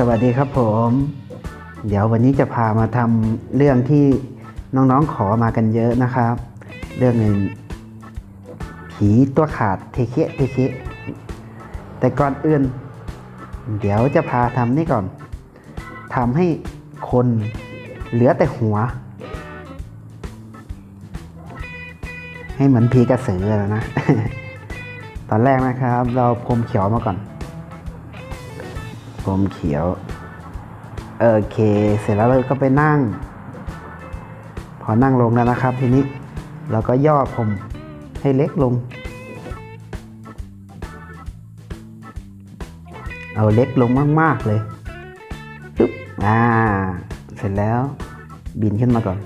สวัสดีครับผม เดี๋ยววันนี้จะพามาทำเรื่องที่น้องๆขอมากันเยอะนะครับ เรื่องหนึ่งผีตัวขาดเทเคเทเคแต่ก่อนอื่น เดี๋ยวจะพาทำนี่ก่อนทำให้คนเหลือแต่หัว ให้เหมือนผีกระสือแล้วนะ ตอนแรกนะครับ เราพรมเขียวมาก่อน พรมเขียว โอเค เสร็จแล้วเราก็ไปนั่ง พอนั่งลงแล้วนะครับ ทีนี้เราก็ย่อพรมให้เล็กลง เอาเล็กลงมาก ๆ เลยปึ๊บอ่า เสร็จแล้วบินขึ้นมาก่อน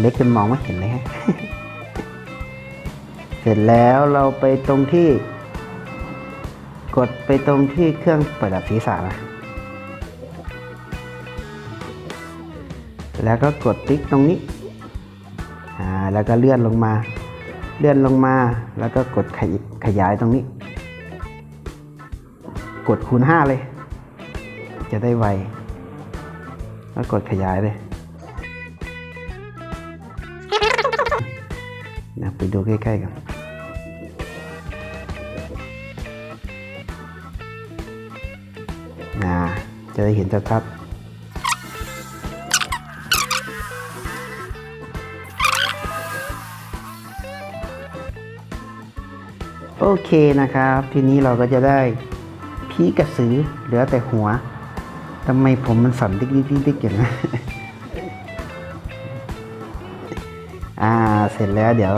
เล็กจนมองไม่เห็นเลยฮะ เสร็จแล้วเราไปตรงที่ กดไปตรงที่เครื่องเปิดดับศีรษะนะแล้วก็กดติ๊กตรงนี้อ่าแล้วก็เลื่อนลงมา เลื่อนลงมา แล้วก็กดขยขยายตรงนี้ กดคูณห้าเลย จะได้ไว แล้วกดขยายเลยนะไปดูใกล้ๆกัน ได้เห็นชัดๆโอเคนะครับ ทีนี้เราก็จะได้พีกระสือเหลือแต่หัวทำไมผมมันสั่นดิ๊กดิ๊กดิ๊กอย่างนั้นอ่าเสร็จแล้วเดี๋ยว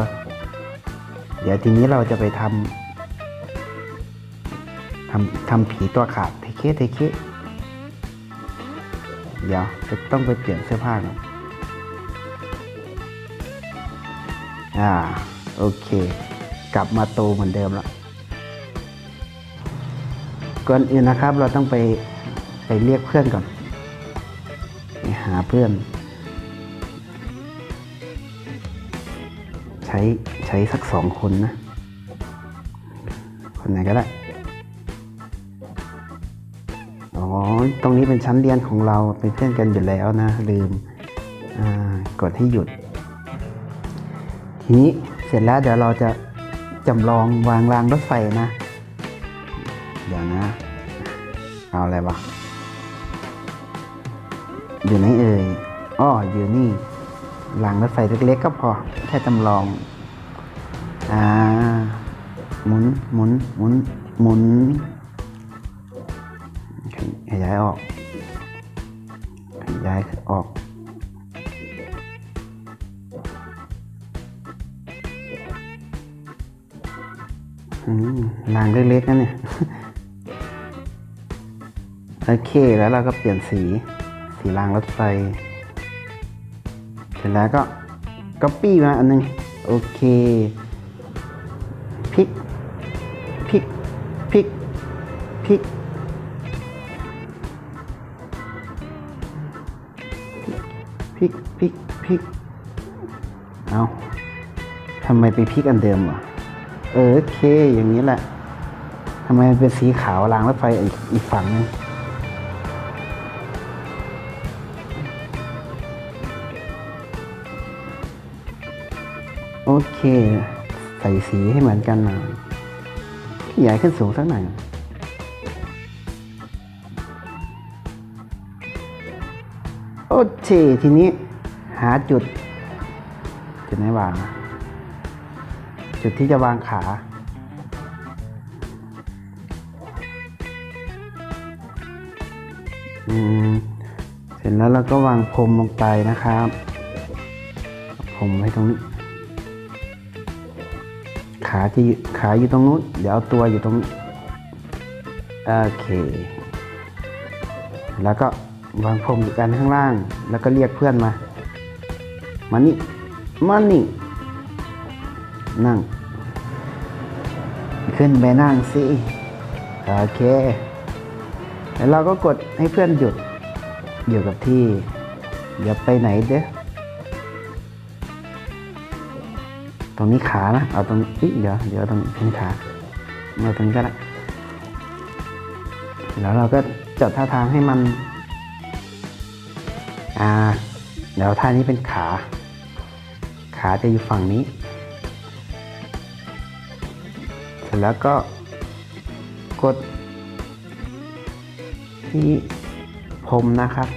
เดี๋ยวทีนี้เราจะไปทำทำทำผีตัวขาดเทเคเทเค เดี๋ยวจะต้องไปเปลี่ยนเสื้อผ้าก่อนอ่าโอเค กลับมาโตเหมือนเดิมแล้วก่อนอื่นนะครับเราต้องไปไปเรียกเพื่อนก่อนไปหาเพื่อน ใช้ใช้สักสองคนนะ คนไหนก็ได้ ตรงนี้เป็นชั้นเรียนของเราเป็นเพื่อนกันอยู่แล้วนะ ลืมกดให้หยุด ทีนี้เสร็จแล้วเดี๋ยวเราจะจำลองวางรางรถไฟนะ เดี๋ยวนะ เอาอะไรวะอยู่ไหนเอ่ยอ้ออยู่นี่รางรถไฟเล็กๆก็พอ แค่จำลอง อ่า หมุน หมุน หมุน หมุน ยายออก ขยายออก อืมรางเล็กๆนั่นเนี่ย โอเค แล้วเราก็เปลี่ยนสี สีรางรถไฟ เสร็จแล้วก็ก๊อปปี้มาอันหนึง โอเคพลิกพลิกพลิกพลิก พลิก เอาทำไมไปพลิกอันเดิมวะเออโอเค อย่างนี้แหละทำไมมันเป็นสีขาวรางรถไฟอีกอีกฝั่งนึงโอเค ใส่สีให้เหมือนกันหน่อยขยายขึ้นสูงสักหน่อยโอเคทีนี้ หาจุด จุดไหนวาง จุดที่จะวางขาอืมเสร็จแล้วเราก็วางพรมลงไปนะครับพรมไว้ตรงนี้ ขาจะขาอยู่ตรงนู้น เดี๋ยวเอาตัวอยู่ตรงนี้โอเค แล้วก็วางพรมอยู่กันข้างล่าง แล้วก็เรียกเพื่อนมา มานี่มานี่นั่ง ขึ้นไปนั่งสิโอเคแล้วเราก็กดให้เพื่อนหยุด อยู่กับที่อย่าไปไหนเด้อตรงนี้ขานะ เอาตรงนี้เดี๋ยวเดี๋ยวตรงนี้เป็นขาเอาตรงนี้ก็ได้แล้วเราก็จัดท่าทางให้มัน อ่า เดี๋ยวท่านี้เป็นขา ขาจะอยู่ฝั่งนี้ เสร็จแล้วก็กดที่พรมนะครับ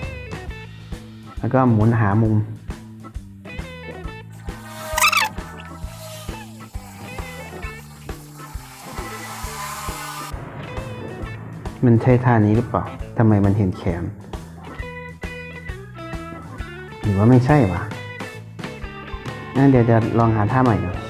แล้วก็หมุนหามุม มันใช่ท่านี้หรือเปล่าทำไมมันเห็นแขน หรือว่าไม่ใช่วะ เดี๋ยวเดี๋ยวจะลองหาท่าใหม่ดูท่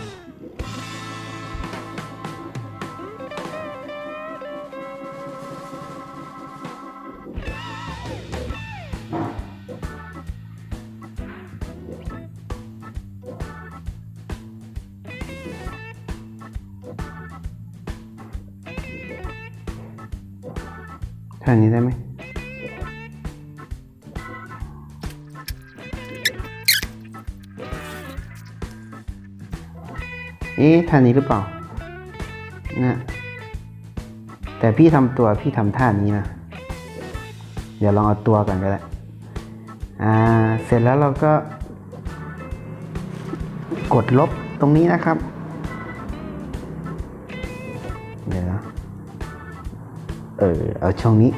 เอ๊ะท่านี้หรือเปล่า นะ แต่พี่ทำตัวพี่ทำท่านี้นะ เดี๋ยวลองเอาตัวก่อนก็ได้ อ่า เสร็จแล้วเราก็ กดลบตรงนี้นะครับ เดี๋ยวเออ เอาช่องนี้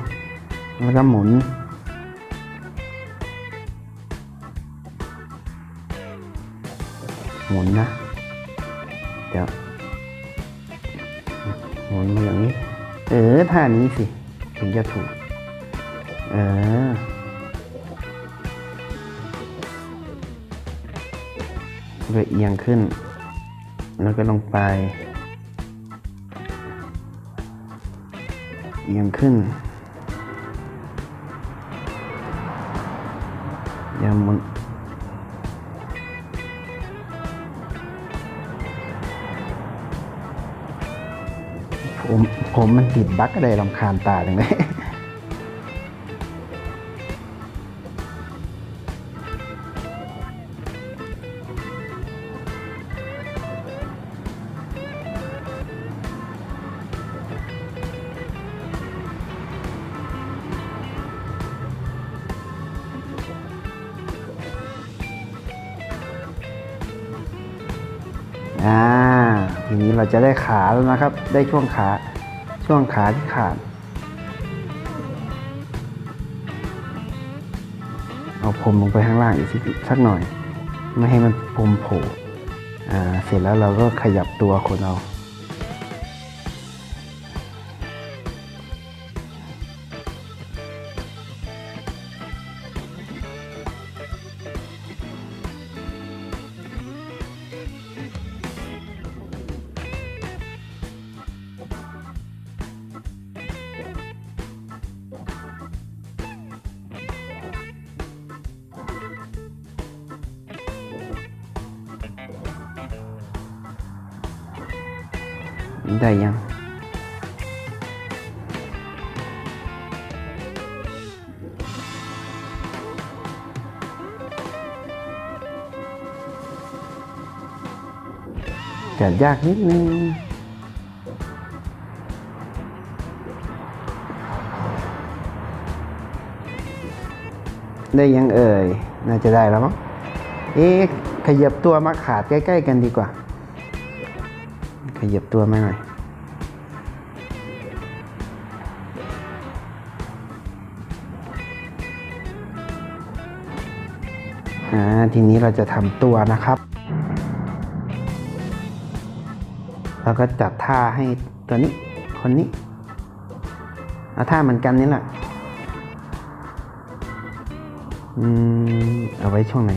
แล้วก็หมุนหมุนนะ นมาอย่างนี้ เออท่านี้สิ ถึงจะถูก เออ ก็เอียงขึ้น แล้วก็ลงไป เอียงขึ้นอย่าหมุน ผมผมมันติดบั๊กอะไรลำคาญตาจังเลย อ่าทีนี้เราจะได้ขาแล้วนะครับ ได้ช่วงขา ช่วงขาที่ขาด เอาผมลงไปข้างล่างอีกสักสักหน่อย ไม่ให้มันผมโผล่ อ่า เสร็จแล้วเราก็ขยับตัวคนเอา ได้ยังจะยากนิดนึงได้ยังเอ่ย น่าจะได้แล้วมั้ง เอ๊ะ ขยับตัวมาขาดใกล้ ๆ กันดีกว่า ขยับตัวมาหน่อยทีนี้เราจะทำตัวนะครับเราก็จัดท่าให้ตัวนี้ คนนี้ เอาท่าเหมือนกันนี่แหละ อืม เอาไว้ช่วงไหน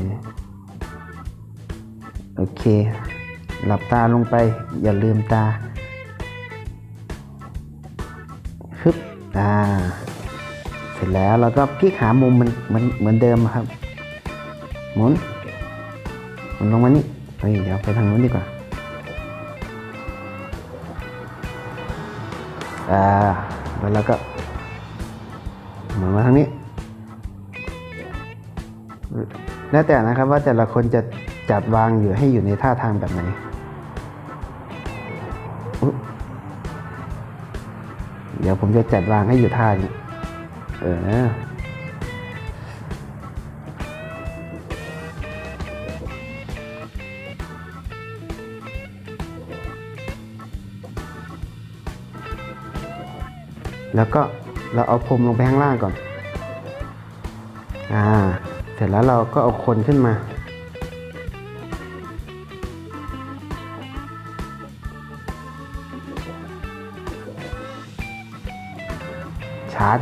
โอเค หลับตาลงไปอย่าลืมตาฮึบอ่าเสร็จแล้วเราก็พลิกหามุมมันเหมือนเหมือนเดิมครับหมุนหมุนลงมานี่เฮ้ยเดี๋ยวไปทางนู้นดีกว่าอ่าแล้วเราก็หมุนมาทางนี้แล้วแต่นะครับว่าแต่ละคนจะจัดวางอยู่ให้อยู่ในท่าทางแบบไหน เดี๋ยวผมจะจัดวางให้อยู่ท่านี้เออแล้วก็เราเอาพรมลงไปข้างล่างก่อน อ่า เสร็จแล้วเราก็เอาคนขึ้นมา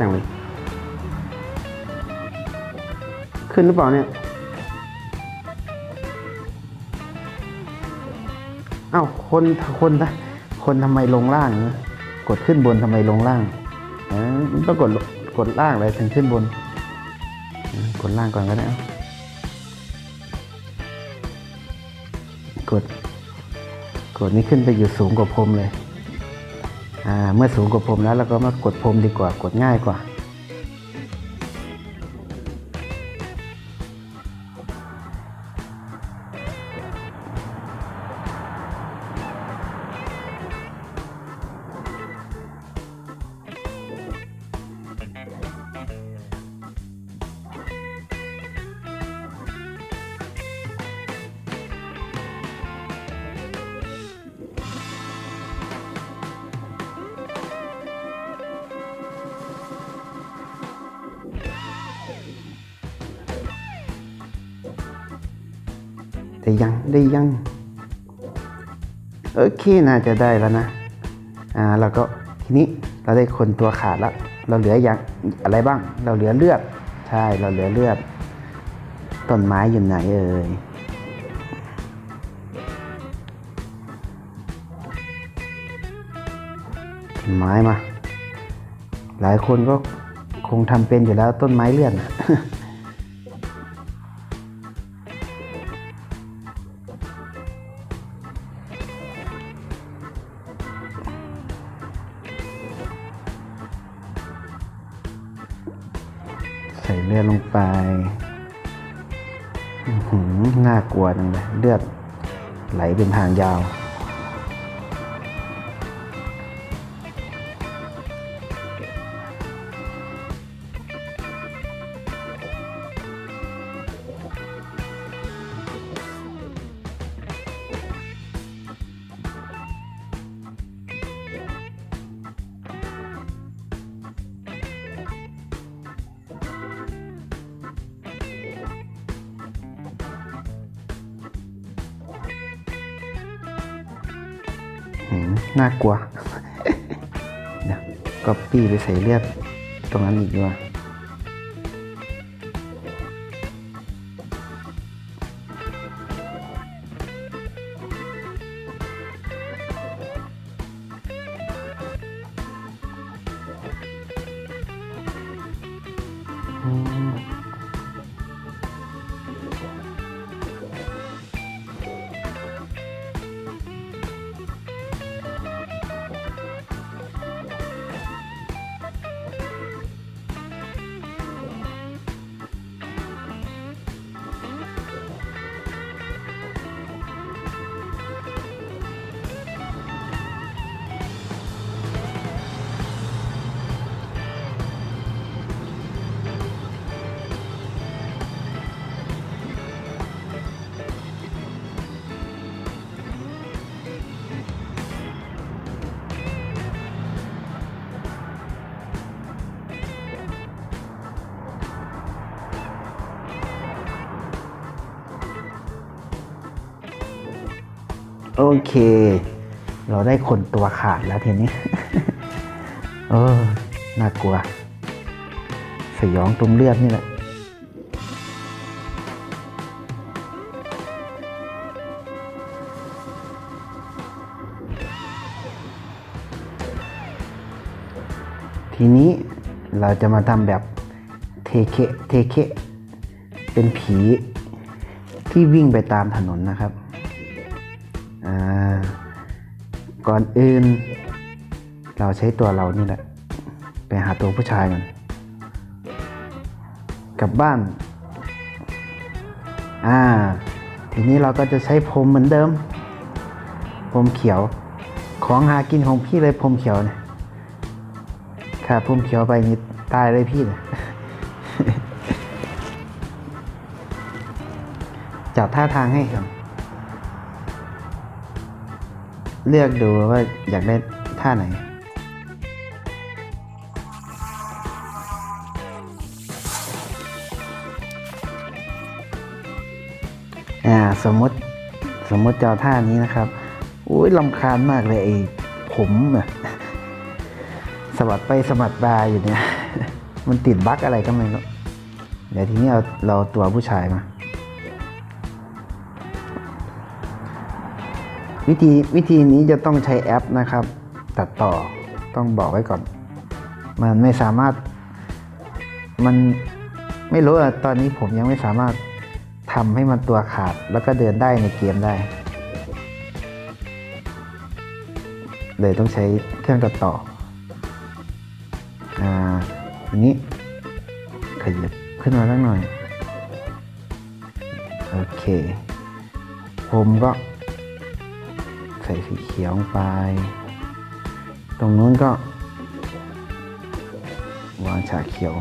จังเลย ขึ้นหรือเปล่าเนี่ย เอ้าคนคนคนทำไมลงล่างนะกดขึ้นบนทำไมลงล่างออมันต้องกดกดล่างเลยถึงขึ้นบน กดล่างก่อนก็ได้เอากด กดนี้ขึ้นไปอยู่สูงกว่าพรมเลย เมื่อสูงกว่าพรมแล้วเราก็มากดพรมดีกว่ากดง่ายกว่า ได้ยังได้ยังโอเคน่าจะได้แล้วนะอ่าเราก็ทีนี้เราได้คนตัวขาดแล้วเราเหลืออย่างอะไรบ้าง เราเหลือเลือดใช่เราเหลือเลือดต้นไม้อยู่ไหนเอ่ยต้นไม้มา หลายคนก็คงทำเป็นอยู่แล้วต้นไม้เลื่อน ใส่เลือดลงไปหืมน่ากลัวจังเลยเลือดไหลเป็นทางยาว น่ากลัวเดี๋ยวก็ปี้ไปใส่เลือดตรงนั้นอีกด้วย โอเค เราได้คนตัวขาดแล้วทีนี้ เออ น่ากลัว สยองตรงเลือดนี่แหละทีนี้เราจะมาทำแบบเทเคเทเคเป็นผีที่วิ่งไปตามถนนนะครับ ก่อนอื่น เราใช้ตัวเรานี่แหละ ไปหาตัวผู้ชายมันกลับบ้าน อ่า ทีนี้เราก็จะใช้พรมเหมือนเดิมพรมเขียว ของหากินของพี่เลยพรมเขียวเนี่ยขาดพรมเขียวไปนี่ตายเลยพี่เนี่ยจับท่าทางให้ครับ เลือกดูว่าอยากได้ท่าไหน อ่าสมมติสมมติจะเอาท่านี้นะครับอุ้ยลำคาญมากเลยไอ้ผมอะสะบัดไปสะบัดมาอยู่เนี่ย มันติดบั๊กอะไรก็ไม่รู้เดี๋ยวทีนี้เอาเราตัวผู้ชายมา วิธีวิธีนี้จะต้องใช้แอปนะครับ ตัดต่อต้องบอกไว้ก่อน มันไม่สามารถมันไม่รู้อะตอนนี้ผมยังไม่สามารถทำให้มันตัวขาดแล้วก็เดินได้ในเกมได้เลยต้องใช้เครื่องตัดต่อ อ่าอันนี้ขยับขึ้นมาสักหน่อย โอเค ผมก็ ใส่สีเขียวลงไป ตรงนู้นก็ วางฉากเขียว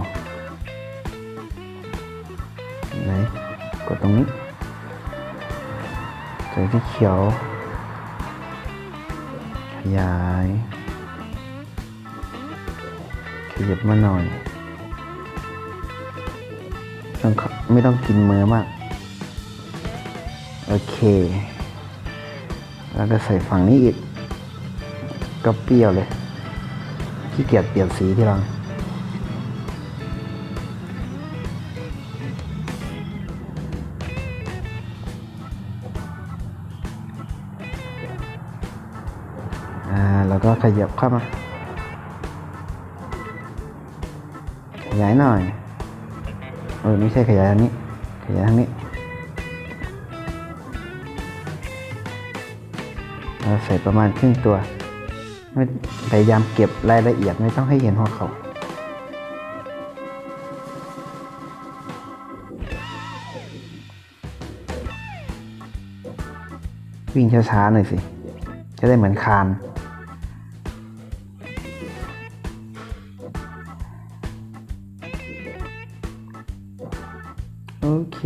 ไหนกดตรงนี้ใส่สีเขียว ขยายขยับมาหน่อยต้องขไม่ต้องกินมือมาก โอเค แล้วก็ใส่ฝั่งนี้อีก ก็เปรี้ยวเลยขี้เกียจเปลี่ยนสีที่หลังอ่าแล้วก็ขยับเข้ามาขยายหน่อย เออไม่ใช่ขยายทางนี้ ขยายทางนี้ เราใส่ประมาณครึ่งตัวไม่พยายามเก็บรายละเอียดไม่ต้องให้เห็นหัวเขาวิ่งช้าๆหน่อยสิ จะได้เหมือนคาน โอเค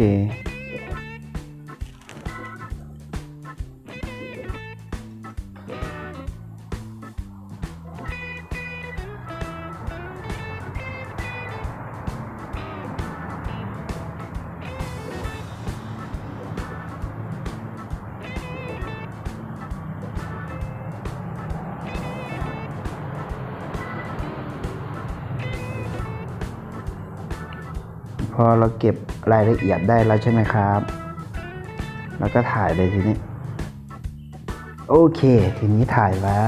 เราเก็บรายละเอียดได้แล้วใช่ไหมครับ แล้วก็ถ่ายเลยทีนี้ โอเค ทีนี้ถ่ายไว้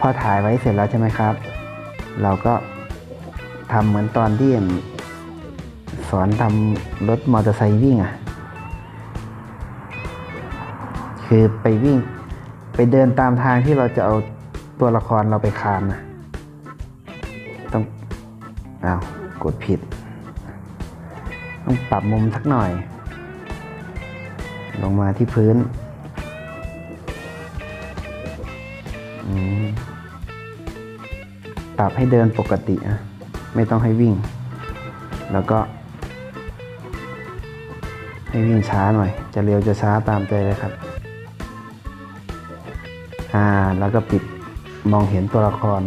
พอถ่ายไว้เสร็จแล้วใช่ไหมครับ เราก็ทำเหมือนตอนที่สอนทำรถมอเตอร์ไซค์วิ่งอะ คือไปวิ่ง ไปเดินตามทางที่เราจะเอาตัวละครเราไปคานนะต้องอ้าวกดผิด ต้องปรับมุมสักหน่อย ลงมาที่พื้นปรับให้เดินปกติอะไม่ต้องให้วิ่ง แล้วก็ ให้วิ่งช้าหน่อย จะเร็วจะช้าตามใจเลยครับ อ่าแล้วก็ปิดมองเห็นตัวละคร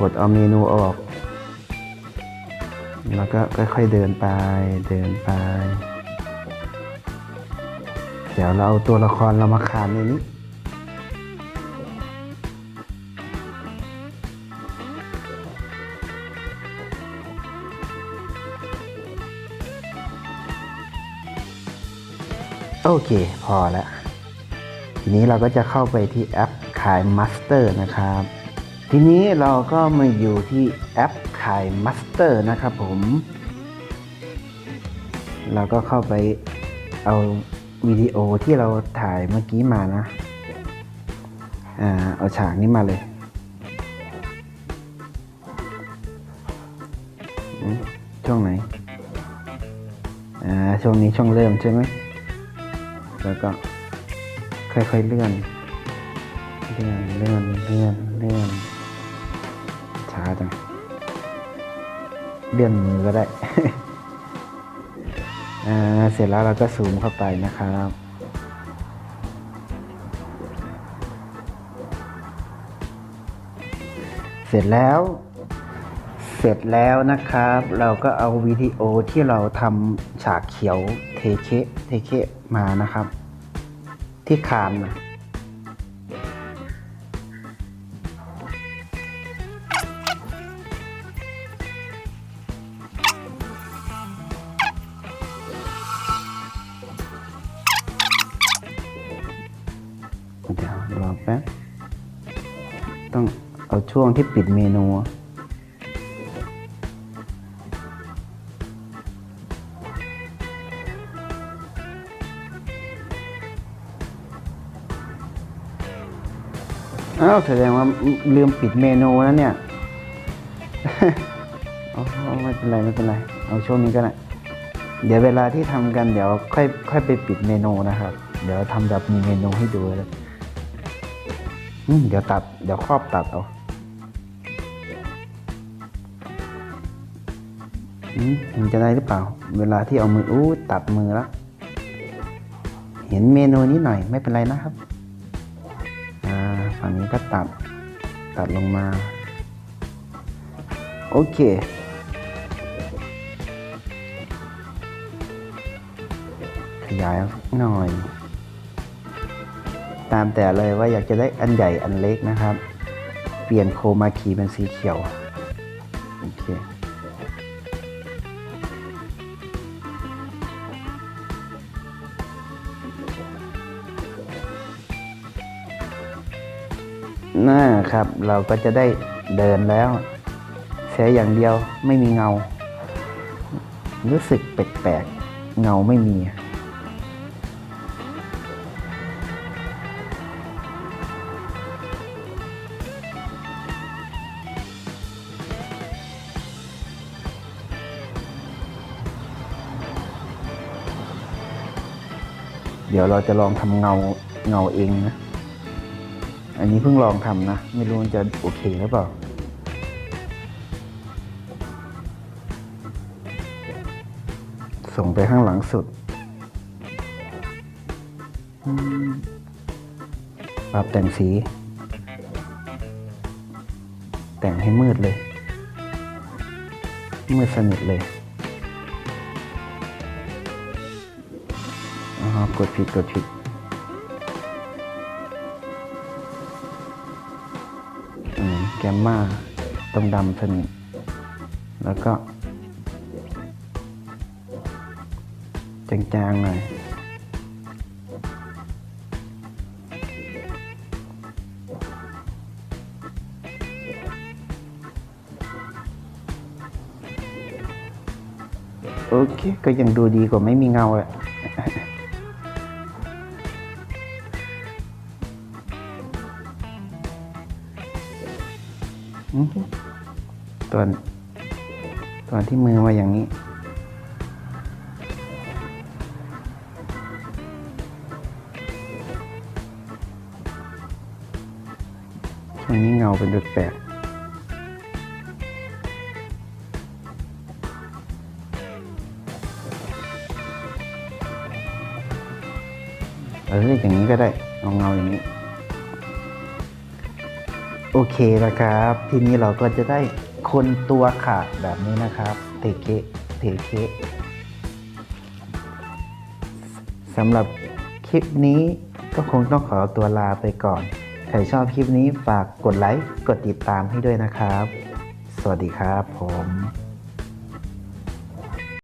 กดเอาเมนูออก แล้วก็ค่อยๆเดินไปเดินไป เดี๋ยวเราเอาตัวละครเรามาคานในนี้โอเค พอแล้ว ทีนี้เราก็จะเข้าไปที่แอปขาย Master นะครับ ทีนี้เราก็มาอยู่ที่แอปขาย Master นะครับผม เราก็เข้าไปเอาวิดีโอที่เราถ่ายเมื่อกี้มานะ อ่า เอาฉากนี้มาเลยช่วงไหน อ่า ช่วงนี้ช่วงเริ่มใช่ไหมแล้วก็ ค่อยๆเลื่อน เลื่อนเลื่อนเลื่อนเลื่อนช้าจังเลื่อนมือก็ได้เสร็จแล้วเราก็ซูมเข้าไปนะครับเสร็จแล้ว เสร็จแล้วนะครับ เราก็เอาวิดีโอที่เราทำฉากเขียวเทเคเทเคมานะครับ ที่คานนะเดี๋ยวรอแป๊บ ต้องเอาช่วงที่ปิดเมนู อ้าวแสดงว่าลืมปิดเมนูแล้วเนี่ยอ๋อไม่เป็นไรไม่เป็นไร เอาช่วงนี้ก็ได้เดี๋ยวเวลาที่ทำกันเดี๋ยวค่อยค่อยไปปิดเมนูนะครับ เดี๋ยวทำแบบมีเมนูให้ดูเลยอืมเดี๋ยวตัด เดี๋ยวครอบตัดเอาอืมมันจะได้หรือเปล่า เวลาที่เอามืออู้ตัดมือแล้ว เห็นเมนูนี้หน่อยไม่เป็นไรนะครับ ฝั่งนี้ก็ตัด ตัดลงมา โอเค ขยายหน่อย ตามแต่เลยว่าอยากจะได้อันใหญ่อันเล็กนะครับ เปลี่ยนโครมาคีเป็นสีเขียว โอเค น่าครับ เราก็จะได้เดินแล้วเสียอย่างเดียวไม่มีเงา รู้สึกแปลกๆเงาไม่มีเดี๋ยวเราจะลองทำเงาเงาเองนะ อันนี้เพิ่งลองทำนะ ไม่รู้มันจะโอเคหรือเปล่าส่งไปข้างหลังสุดปรับแต่งสี แต่งให้มืดเลย มืดสนิทเลยอ๋อกดผิดกดผิด แกมมาต้องดำสนิทแล้วก็จางๆหน่อยโอเค ก็ยังดูดีกว่าไม่มีเงาแหละ ตอนตอนที่มือมาอย่างนี้ ช่วงนี้เงาเป็นแปลกๆเอออย่างนี้ก็ได้เอาเงาอย่างนี้ โอเคนะครับ ทีนี้เราก็จะได้ คนตัวขาดแบบนี้นะครับ เทเคะเทเคะสำหรับคลิปนี้ก็คงต้องขอตัวลาไปก่อน ใครชอบคลิปนี้ฝากกดไลค์ กดติดตามให้ด้วยนะครับ สวัสดีครับผม